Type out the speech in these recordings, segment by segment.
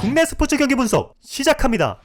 국내 스포츠 경기 분석 시작합니다.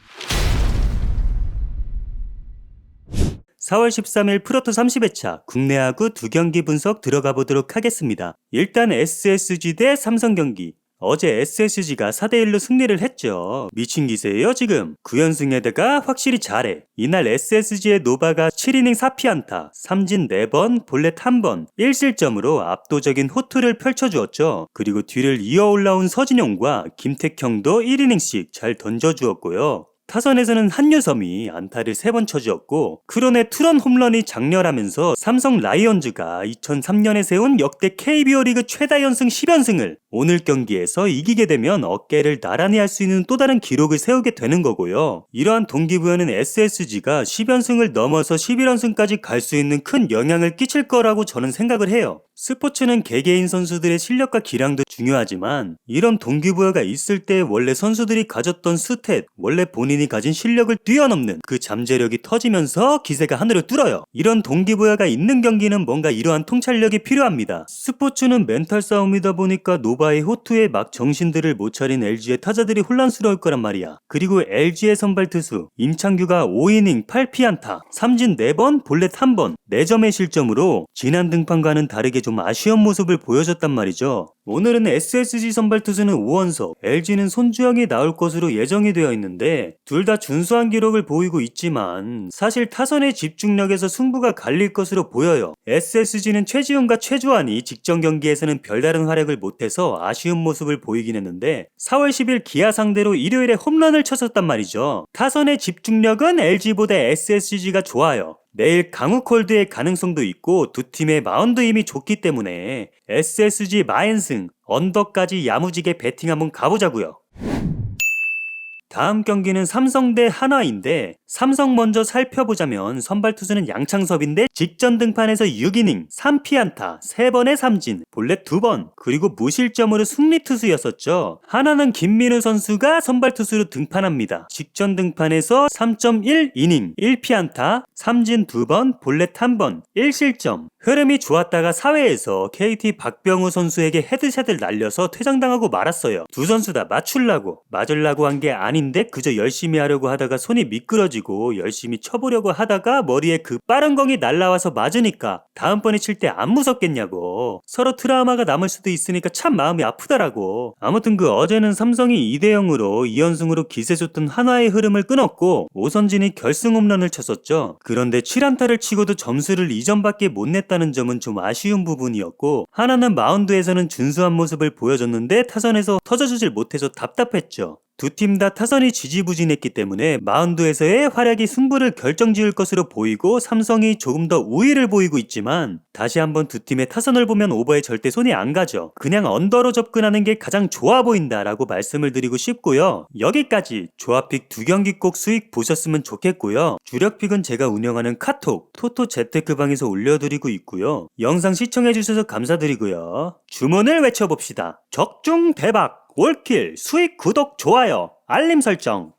4월 13일 프로토 30회차 국내 야구 두 경기 분석 들어가 보도록 하겠습니다. 일단 SSG 대 삼성 경기. 어제 SSG가 4대1로 승리를 했죠. 미친 기세예요 지금. 9연승에다가 확실히 잘해. 이날 SSG의 노바가 7이닝 4피안타, 삼진 4번, 볼넷 1번, 1실점으로 압도적인 호투를 펼쳐주었죠. 그리고 뒤를 이어 올라온 서진용과 김택형도 1이닝씩 잘 던져주었고요. 타선에서는 한유섬이 안타를 3번 쳐주었고 크론의 투런 홈런이 장렬하면서 삼성 라이온즈가 2003년에 세운 역대 KBO 리그 최다 연승 10연승을 오늘 경기에서 이기게 되면 어깨를 나란히 할 수 있는 또 다른 기록을 세우게 되는 거고요. 이러한 동기부여는 SSG가 10연승을 넘어서 11연승까지 갈 수 있는 큰 영향을 끼칠 거라고 저는 생각을 해요. 스포츠는 개개인 선수들의 실력과 기량도 중요하지만 이런 동기부여가 있을 때 원래 선수들이 가졌던 스탯, 원래 본인이 가진 실력을 뛰어넘는 그 잠재력이 터지면서 기세가 하늘을 뚫어요. 이런 동기부여가 있는 경기는 뭔가 이러한 통찰력이 필요합니다. 스포츠는 멘탈 싸움이다 보니까 노바의 호투에 막 정신들을 못 차린 LG의 타자들이 혼란스러울 거란 말이야. 그리고 LG의 선발 투수 임창규가 5이닝 8피안타, 삼진 4번, 볼넷 1번, 4점의 실점으로 지난 등판과는 다르게 좀 아쉬운 모습을 보여줬단 말이죠. 오늘은 SSG 선발 투수는 오원석, LG는 손주영이 나올 것으로 예정이 되어 있는데 둘 다 준수한 기록을 보이고 있지만 사실 타선의 집중력에서 승부가 갈릴 것으로 보여요. SSG는 최지훈과 최주환이 직전 경기에서는 별다른 활약을 못해서 아쉬운 모습을 보이긴 했는데 4월 10일 기아 상대로 일요일에 홈런을 쳤었단 말이죠. 타선의 집중력은 LG보다 SSG가 좋아요. 내일 강우콜드의 가능성도 있고 두 팀의 마운드 힘이 좋기 때문에 SSG 마엔승 언더까지 야무지게 배팅 한번 가보자고요. 다음 경기는 삼성 대 한화인데 삼성 먼저 살펴보자면 선발 투수는 양창섭인데 직전 등판에서 6이닝 3피안타 3번의 삼진 볼넷 2번 그리고 무실점으로 승리 투수였었죠. 하나는 김민우 선수가 선발 투수로 등판합니다. 직전 등판에서 3.1이닝 1피안타 삼진 2번 볼넷 1번 1실점 흐름이 좋았다가 사회에서 KT 박병우 선수에게 헤드샷을 날려서 퇴장당하고 말았어요. 두 선수 다 맞출라고 맞으려고 한 게 아닌 데 그저 열심히 하려고 하다가 손이 미끄러지고 열심히 쳐보려고 하다가 머리에 그 빠른 공이 날라와서 맞으니까 다음번에 칠 때 안 무섭겠냐고 서로 트라우마가 남을 수도 있으니까 참 마음이 아프더라고. 아무튼 그 어제는 삼성이 2대 0으로 2연승으로 기세 좋던 한화의 흐름을 끊었고 오선진이 결승 홈런을 쳤었죠. 그런데 7안타를 치고도 점수를 2점밖에 못 냈다는 점은 좀 아쉬운 부분이었고 하나는 마운드에서는 준수한 모습을 보여줬는데 타선에서 터져주질 못해서 답답했죠. 두 팀 다 타선이 지지부진했기 때문에 마운드에서의 활약이 승부를 결정지을 것으로 보이고 삼성이 조금 더 우위를 보이고 있지만 다시 한번 두 팀의 타선을 보면 오버에 절대 손이 안 가죠. 그냥 언더로 접근하는 게 가장 좋아 보인다라고 말씀을 드리고 싶고요. 여기까지 조합픽 두 경기 꼭 수익 보셨으면 좋겠고요. 주력픽은 제가 운영하는 카톡 토토 재테크방에서 올려드리고 있고요. 영상 시청해주셔서 감사드리고요. 주문을 외쳐봅시다. 적중 대박! 올킬, 수익, 구독, 좋아요, 알림 설정.